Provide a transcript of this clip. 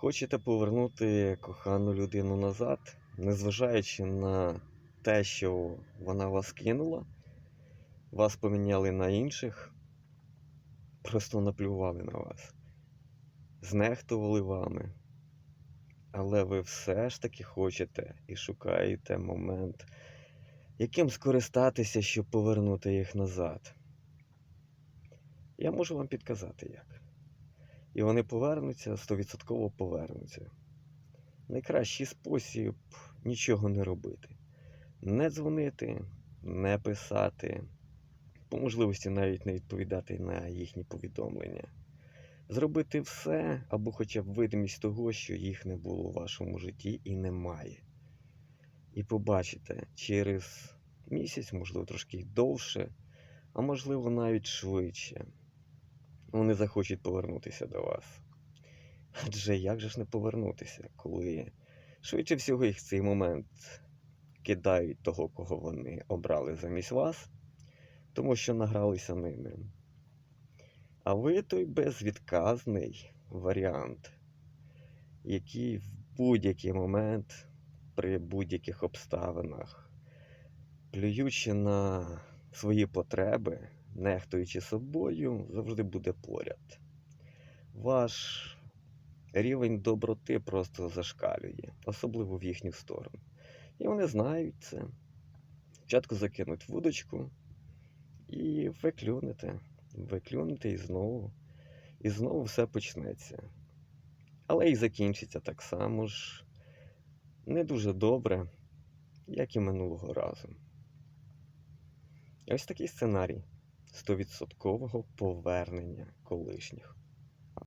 Хочете повернути кохану людину назад, незважаючи на те, що вона вас кинула, вас поміняли на інших, просто наплювали на вас, знехтували вами. Але ви все ж таки хочете і шукаєте момент, яким скористатися, щоб повернути їх назад. Я можу вам підказати як. І вони повернуться, стовідсотково повернуться. Найкращий спосіб нічого не робити. Не дзвонити, не писати, по можливості навіть не відповідати на їхні повідомлення. Зробити все або хоча б видимість того, що їх не було у вашому житті і немає. І побачите через місяць, можливо, трошки довше, а можливо навіть швидше вони захочуть повернутися до вас. Адже як же ж не повернутися, коли швидше всього їх в цей момент кидають того, кого вони обрали замість вас, тому що награлися ними. А ви той безвідказний варіант, який в будь-який момент, при будь-яких обставинах, плюючи на свої потреби, нехтуючи собою, завжди буде поряд. Ваш рівень доброти просто зашкалює, особливо в їхню сторону. І вони знають це. Спочатку закинуть вудочку і ви клюнете. І знову. І знову все почнеться. Але і закінчиться так само ж не дуже добре, як і минулого разу. Ось такий сценарій стовідсоткового повернення колишніх.